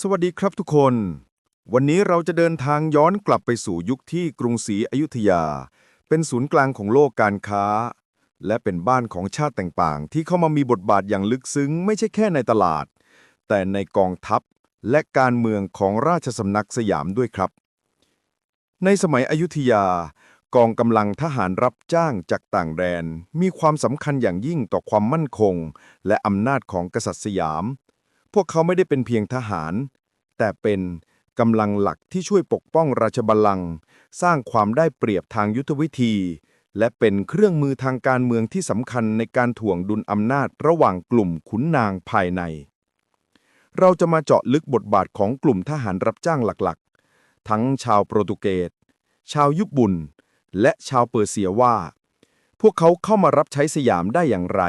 สวัสดีครับทุกคน วันนี้เราจะเดินทางย้อนกลับไปสู่ยุคที่กรุงศรีอยุธยา เป็นศูนย์กลางของโลกการค้า และเป็นบ้านของชาติต่างๆ ที่เข้ามามีบทบาทอย่างลึกซึ้ง ไม่ใช่แค่ในตลาด แต่ในกองทัพและการเมืองของราชสำนักสยามด้วยครับ ในสมัยอยุธยา กองกำลังทหารรับจ้างจากต่างแดน มีความสำคัญอย่างยิ่งต่อความมั่นคง และอำนาจของกษัตริย์สยาม พวกเขาไม่ได้เป็นเพียงทหาร แต่เป็นกำลังหลักที่ช่วยปกป้องราชบัลลังก์สร้างความได้เปรียบทางยุทธวิธี และเป็นเครื่องมือทางการเมืองที่สำคัญในการถ่วงดุลอำนาจระหว่างกลุ่มขุนนางภายใน เราจะมาเจาะลึกบทบาทของกลุ่มทหารรับจ้างหลักๆ ทั้งชาวโปรตุเกส ชาวยุบุนและชาวเปอร์เซียว่า พวกเขาเข้ามารับใช้สยามได้อย่างไร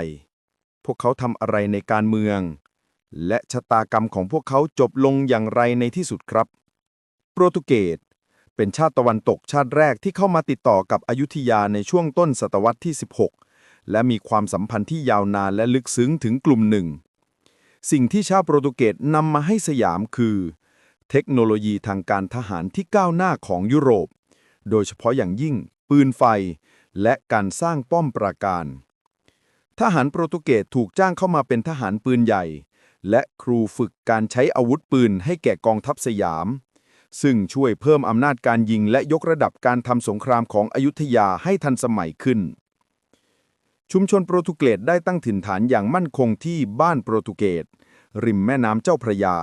พวกเขาทำอะไรในการเมือง และชะตากรรมของพวกเขาจบลงอย่างไรในที่สุดครับ โปรตุเกสเป็นชาติตะวันตกชาติแรกที่เข้ามาติดต่อกับอยุธยาในช่วงต้นศตวรรษที่ 16 และมีความสัมพันธ์ที่ยาวนานและลึกซึ้งถึงกลุ่มหนึ่ง สิ่งที่ชาวโปรตุเกสนำมาให้สยามคือ เทคโนโลยีทางการทหารที่ก้าวหน้าของยุโรป โดยเฉพาะอย่างยิ่ง ปืนไฟ และการสร้างป้อมปราการ ทหารโปรตุเกสถูกจ้างเข้ามาเป็นทหารปืนใหญ่ และครูฝึกการใช้อาวุธปืนให้แก่กองทัพสยาม ซึ่งช่วยเพิ่มอำนาจการยิงและยกระดับการทำสงครามของอยุธยาให้ทันสมัยขึ้น ชุมชนโปรตุเกสได้ตั้งถิ่นฐานอย่างมั่นคงที่บ้านโปรตุเกส ริมแม่น้ำเจ้าพระยา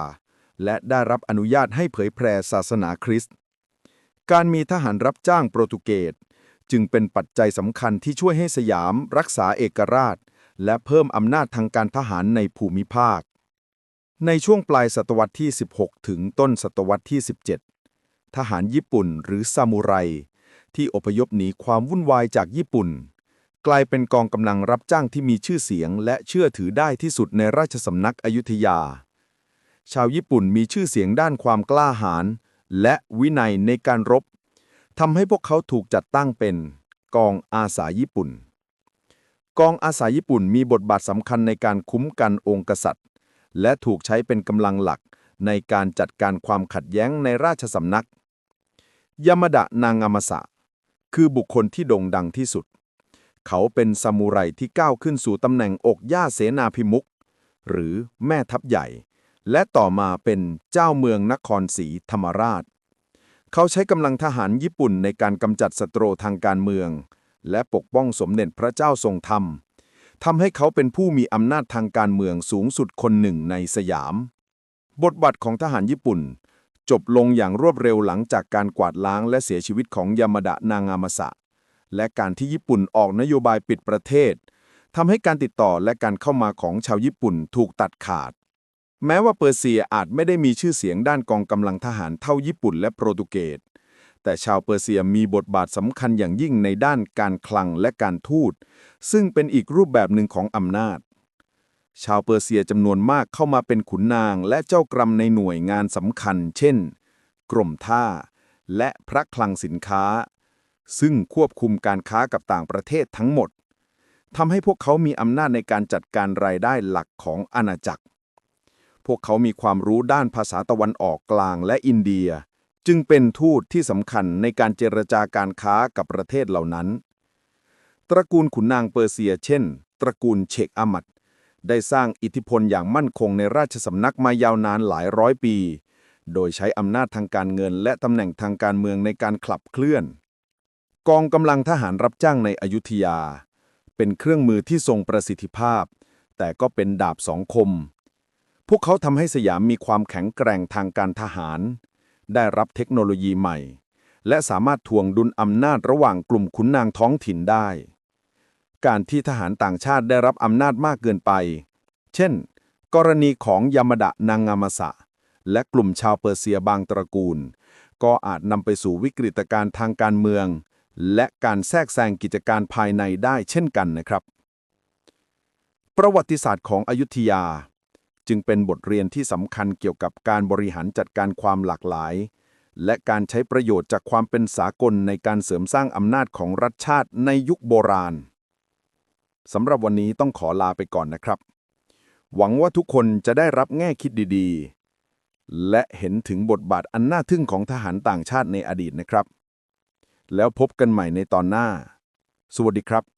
และได้รับอนุญาตให้เผยแพร่ศาสนาคริสต์ การมีทหารรับจ้างโปรตุเกสจึงเป็นปัจจัยสำคัญที่ช่วยให้สยามรักษาเอกราช และเพิ่มอำนาจทางการทหารในภูมิภาค ในช่วงปลายศตวรรษที่ 16 ถึงต้นศตวรรษที่ 17 ทหารญี่ปุ่นหรือซามูไร ที่อพยพหนีความวุ่นวายจากญี่ปุ่น กลายเป็นกองกำลังรับจ้างที่มีชื่อเสียงและเชื่อถือได้ที่สุดในราชสำนักอยุธยา ชาวญี่ปุ่นมีชื่อเสียงด้านความกล้าหาญและวินัยในการรบทำให้พวกเขาถูกจัดตั้งเป็น กองอาสาญี่ปุ่น กองอาสาญี่ปุ่นมีบทบาทสำคัญในการคุ้มกันองค์กษัตริย์ และถูกใช้เป็นกำลังหลักในการจัดการความขัดแย้งในราชสำนัก ยามาดะนางามสะ คือบุคคลที่โด่งดังที่สุด เขาเป็นซามูไรที่ก้าวขึ้นสู่ตำแหน่งอกย่าเสนาพิมุขหรือแม่ทัพใหญ่ และต่อมาเป็นเจ้าเมืองนครศรีธรรมราช เขาใช้กำลังทหารญี่ปุ่นในการกำจัดศัตรูทางการเมือง และปกป้องสมเด็จพระเจ้าทรงธรรม ทำให้เขาเป็นผู้มีอำนาจทางการเมืองสูงสุดคนหนึ่งในสยาม บทบาทของทหารญี่ปุ่น จบลงอย่างรวดเร็วหลังจากการกวาดล้างและเสียชีวิตของยามาดะนางามาสะ และการที่ญี่ปุ่นออกนโยบายปิดประเทศทำให้การติดต่อและการเข้ามาของชาวญี่ปุ่นถูกตัดขาด แม้ว่าเปอร์เซียอาจไม่ได้มีชื่อเสียงด้านกองกำลังทหารเท่าญี่ปุ่นและโปรตุเกส แต่ชาวเปอร์เซียมีบทบาทสำคัญอย่างยิ่งในด้านการคลังและการทูต ซึ่งเป็นอีกรูปแบบหนึ่งของอำนาจ ชาวเปอร์เซียจำนวนมากเข้ามาเป็นขุนนางและเจ้ากรมในหน่วยงานสำคัญ เช่น กรมท่า และพระคลังสินค้า ซึ่งควบคุมการค้ากับต่างประเทศทั้งหมดทำให้พวกเขามีอำนาจในการจัดการรายได้หลักของอาณาจักร พวกเขามีความรู้ด้านภาษาตะวันออกกลางและอินเดีย จึงเป็นทูตที่สำคัญในการเจรจาการค้ากับประเทศเหล่านั้น ตระกูลขุนนางเปอร์เซียเช่น ตระกูลเชคอามัดได้สร้างอิทธิพลอย่างมั่นคงในราชสำนักมายาวนานหลายร้อยปี โดยใช้อำนาจทางการเงินและตำแหน่งทางการเมืองในการขับเคลื่อน กองกำลังทหารรับจ้างในอยุธยา เป็นเครื่องมือที่ทรงประสิทธิภาพ แต่ก็เป็นดาบสองคม พวกเขาทำให้สยามมีความแข็งแกร่งทางการทหาร ได้รับเทคโนโลยีใหม่ และสามารถทวงดุลอำนาจระหว่างกลุ่มขุนนางท้องถิ่นได้ การที่ทหารต่างชาติได้รับอำนาจมากเกินไป เช่น กรณีของยามาดะนางงามาสะ และกลุ่มชาวเปอร์เซียบางตระกูล ก็อาจนำไปสู่วิกฤตการณ์ทางการเมือง และการแทรกแซงกิจการภายในได้เช่นกันนะครับ ประวัติศาสตร์ของอยุธยา จึงเป็นบทเรียนที่สำคัญเกี่ยวกับการบริหารจัดการความหลากหลาย และการใช้ประโยชน์จากความเป็นสากลในการเสริมสร้างอำนาจของรัฐชาติในยุคโบราณสำหรับวันนี้ต้องขอลาไปก่อนนะครับ หวังว่าทุกคนจะได้รับแง่คิดดีๆ และเห็นถึงบทบาทอันน่าทึ่งของทหารต่างชาติในอดีตนะครับ แล้วพบกันใหม่ในตอนหน้า สวัสดีครับ